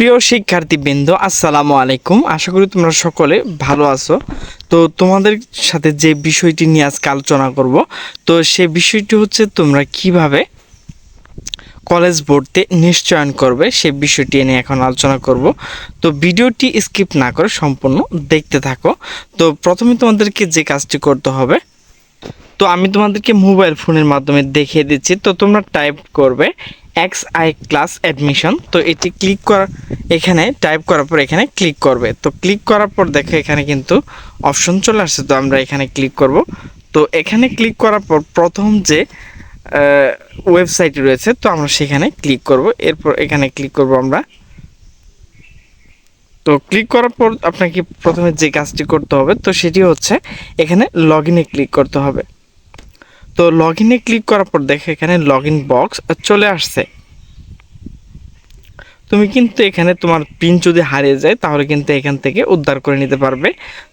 প্রিয় শিক্ষার্থীবৃন্দ, আসসালামু আলাইকুম। আশা করি তোমরা সকলে ভালো আছো। তো তোমাদের সাথে যে বিষয়টি নিয়ে আজকে আলোচনা করব, তো সে বিষয়টি হচ্ছে তোমরা কীভাবে কলেজ ভর্তি নিশ্চয়ন করবে, সে বিষয়টি নিয়ে এখন আলোচনা করব। তো ভিডিওটি স্কিপ না করে সম্পূর্ণ দেখতে থাকো। তো প্রথমে তোমাদেরকে যে কাজটি করতে হবে, তো আমি তোমাদেরকে মোবাইল ফোনের মাধ্যমে দেখিয়ে দিচ্ছি। তো তোমরা টাইপ করবে এক্স আই ক্লাস অ্যাডমিশন তো এটি ক্লিক করা, এখানে টাইপ করার পর এখানে ক্লিক করবে। তো ক্লিক করার পর দেখো এখানে কিন্তু অপশন চলে আসছে, তো আমরা এখানে ক্লিক করব। তো এখানে ক্লিক করার পর প্রথম যে ওয়েবসাইট রয়েছে, তো আমরা সেখানে ক্লিক করব। এরপর এখানে ক্লিক করব আমরা। তো ক্লিক করার পর আপনাকে প্রথমে যে কাজটি করতে হবে, তো সেটি হচ্ছে এখানে লগ ইনে ক্লিক করতে হবে। তো লগ ইনে ক্লিক করার পর দেখে এখানে লগ ইন বক্স চলে আসছে। তুমি কিন্তু এখানে তোমার পিন যদি হারিয়ে যায়, তাহলে কিন্তু এখান থেকে উদ্ধার করে নিতে পারবে।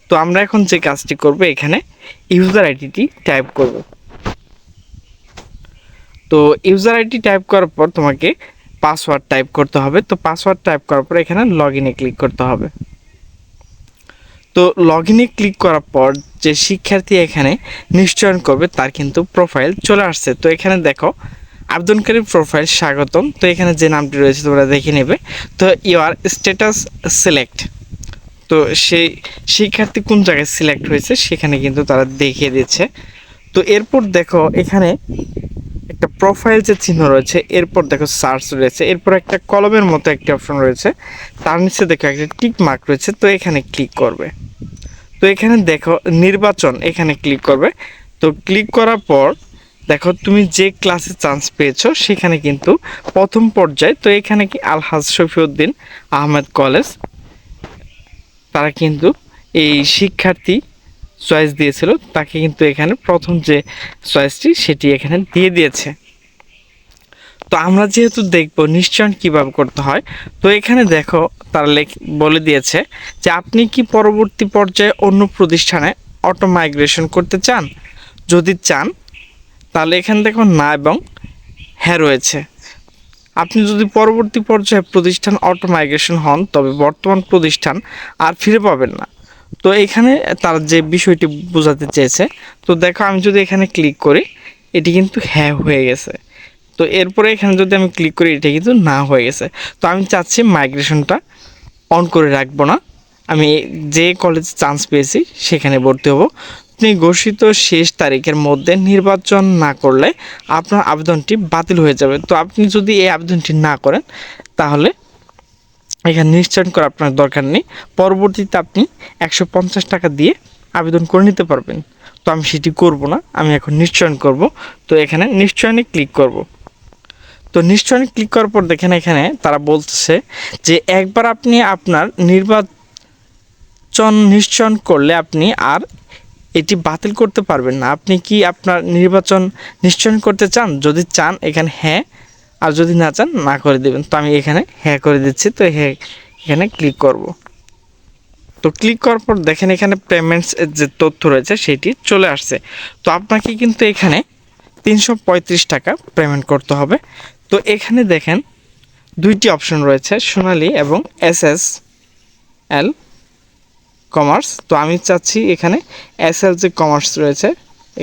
তো আমরা এখন যে কাজটি করব, এখানে ইউজার আইডিটি টাইপ করব। তো ইউজার আইডি টাইপ করার পর তোমাকে পাসওয়ার্ড টাইপ করতে হবে। তো পাসওয়ার্ড টাইপ করার পর এখানে লগ ইনে ক্লিক করতে হবে। তো লগ ইনে ক্লিক করার পর যে শিক্ষার্থী এখানে নিশ্চয়ন করবে, তার কিন্তু প্রোফাইল চলে আসছে। তো এখানে দেখো আবেদনকারী প্রোফাইল স্বাগতম। তো এখানে যে নামটি রয়েছে তোমরা দেখে নেবে। তো ইউর স্ট্যাটাস সিলেক্ট তো সেই শিক্ষার্থী কোন জায়গায় সিলেক্ট হয়েছে, সেখানে কিন্তু তারা দেখিয়ে দিচ্ছে। তো এরপর দেখো, এখানে একটা প্রোফাইল যে চিহ্ন রয়েছে, এরপর দেখো সার্চ রয়েছে। এরপর একটা কলমের মতো একটি অপশন রয়েছে। তার নিচে দেখো একটা টিক মার্ক রয়েছে। তো এখানে ক্লিক করবে। তো এখানে দেখো নির্বাচন এখানে ক্লিক করবে। তো ক্লিক করার পর দেখো তুমি যে ক্লাসে চান্স পেয়েছ সেখানে কিন্তু প্রথম পর্যায়ে তো এখানে কি আলহাজ শফিউদ্দিন আহমেদ কলেজ, তারা কিন্তু এই শিক্ষার্থী চয়েস দিয়েছিল, তাকে কিন্তু এখানে প্রথম যে চয়েসটি সেটি এখানে দিয়ে দিয়েছে। তো আমরা যেহেতু দেখব নিশ্চয়ন কীভাবে করতে হয়, তো এখানে দেখো তারা লেখ বলে দিয়েছে যে আপনি কি পরবর্তী পর্যায়ে অন্য প্রতিষ্ঠানে অটো মাইগ্রেশন করতে চান? যদি চান, তাহলে এখানে দেখো না এবং হ্যাঁ রয়েছে। আপনি যদি পরবর্তী পর্যায়ে প্রতিষ্ঠান অটো মাইগ্রেশন হন, তবে বর্তমান প্রতিষ্ঠান আর ফিরে পাবেন না। তো এখানে তার যে বিষয়টি বোঝাতে চেয়েছে, তো দেখো আমি যদি এখানে ক্লিক করি, এটি কিন্তু হ্যাঁ হয়ে গেছে। তো এরপরে এখানে যদি আমি ক্লিক করি, এটা কিন্তু না হয়ে গেছে। তো আমি চাচ্ছি মাইগ্রেশনটা অন করে রাখব না। আমি যে কলেজে চান্স পেয়েছি, সেখানে ভর্তি হব। আপনি ঘোষিত শেষ তারিখের মধ্যে নির্বাচন না করলে আপনার আবেদনটি বাতিল হয়ে যাবে। তো আপনি যদি এই আবেদনটি না করেন, তাহলে এখানে নিশ্চয়ন করা আপনার দরকার নেই। পরবর্তীতে আপনি একশো পঞ্চাশ টাকা দিয়ে আবেদন করে নিতে পারবেন। তো আমি সেটি করব না, আমি এখন নিশ্চয়ন করব। তো এখানে নিশ্চয়নে ক্লিক করব। তো নিশ্চয়নে ক্লিক করার পর দেখেন এখানে তারা বলতেছে যে একবার আপনি আপনার নির্বাচন নিশ্চয়ন করলে আপনি আর এটি বাতিল করতে পারবেন না। আপনি কি আপনার নির্বাচন নিশ্চয়ন করতে চান? যদি চান, এখানে হ্যাঁ। আর যদি না চান, না করে দেবেন। তো আমি এখানে হ্যাঁ করে দিচ্ছি। তো হ্যাঁ এখানে ক্লিক করব। তো ক্লিক করার পর দেখেন এখানে পেমেন্টস যে তথ্য রয়েছে, সেটি চলে আসছে। তো আপনাকে কিন্তু এখানে তিনশো পঁয়ত্রিশ টাকা পেমেন্ট করতে হবে। তো এখানে দেখেন দুইটি অপশন রয়েছে, সোনালি এবং এস এস এল কমার্স। তো আমি চাচ্ছি এখানে এস এল যে কমার্স রয়েছে,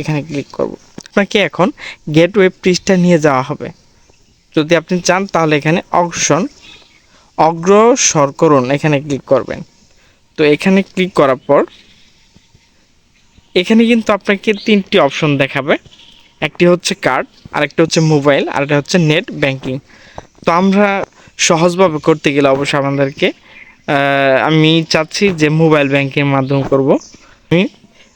এখানে ক্লিক করব। আপনাকে এখন গেটওয়ে পৃষ্ঠা নিয়ে যাওয়া হবে। যদি আপনি চান তাহলে এখানে অপশন অগ্রসর করুন এখানে ক্লিক করবেন। তো এখানে ক্লিক করার পর এখানে কিন্তু আপনাকে তিনটি অপশন দেখাবে। একটি হচ্ছে কার্ড আরেকটি হচ্ছে মোবাইল আরেকটা হচ্ছে নেট ব্যাংকিং তো আমরা সহজভাবে করতে গেলে অবশ্যই আমাদেরকে আমি চাচ্ছি যে মোবাইল ব্যাংকিংয়ের মাধ্যমে করব। আমি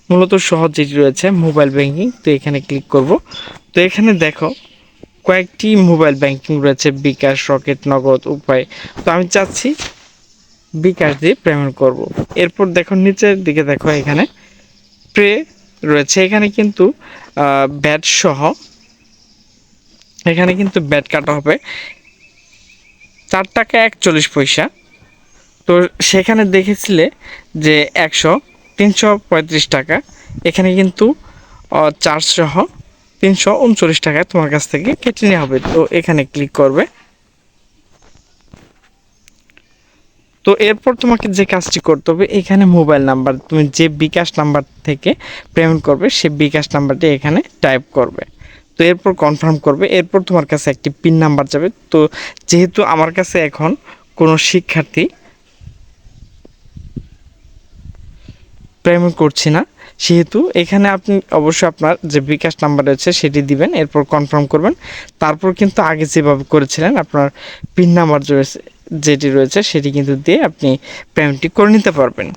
মূলত সহজ যেটি রয়েছে মোবাইল ব্যাংকিং তো এখানে ক্লিক করব। তো এখানে দেখো, কয়েকটি মোবাইল ব্যাংকিং রয়েছে, বিকাশ, রকেট, নগদ, উপায়। তো আমি চাচ্ছি বিকাশ দিয়ে পেমেন্ট করব। এরপর দেখো, নিচের দিকে দেখো, এখানে প্রে রয়েছে। এখানে কিন্তু ব্যাট সহ, এখানে কিন্তু ব্যাট কাটা হবে। চার টাকা একচল্লিশ পয়সা। তো সেখানে দেখেছিলে যে একশো, তিনশো পঁয়ত্রিশ টাকা। এখানে কিন্তু সহ তিনশো উনচল্লিশ টাকায় তোমার কাছ থেকে কেটে নেওয়া হবে। তো এখানে ক্লিক করবে। তো এরপর তোমাকে যে কাজটি করতে হবে, এখানে মোবাইল নাম্বার তুমি যে বিকাশ নাম্বার থেকে পেমেন্ট করবে, সে বিকাশ নাম্বারটি এখানে টাইপ করবে। তো এরপর কনফার্ম করবে, এরপর তোমার কাছে একটি পিন নাম্বার যাবে। তো যেহেতু আমার কাছে এখন কোনো শিক্ষার্থী পেমেন্ট করছি না, সেহেতু এখানে আপনি অবশ্যই আপনার যে বিকাশ নাম্বার রয়েছে সেটি দিবেন, এরপর কনফার্ম করবেন। তারপর কিন্তু আগে যেভাবে করেছিলেন, আপনার পিন নাম্বার রয়েছে যেটি রয়েছে সেটি কিন্তু দিয়ে আপনি পেমেন্টটি করে নিতে পারবেন।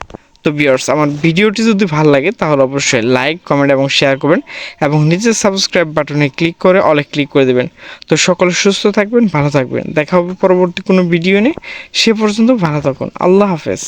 তো বিয়ার্স আমার ভিডিওটি যদি ভালো লাগে, তাহলে অবশ্যই লাইক কমেন্ট এবং শেয়ার করবেন এবং নিচের সাবস্ক্রাইব বাটনে ক্লিক করে অলে ক্লিক করে দেবেন। তো সকলে সুস্থ থাকবেন, ভালো থাকবেন। দেখা হবে পরবর্তী কোনো ভিডিও নিয়ে। সে পর্যন্ত ভালো থাকুন। আল্লাহ হাফেজ।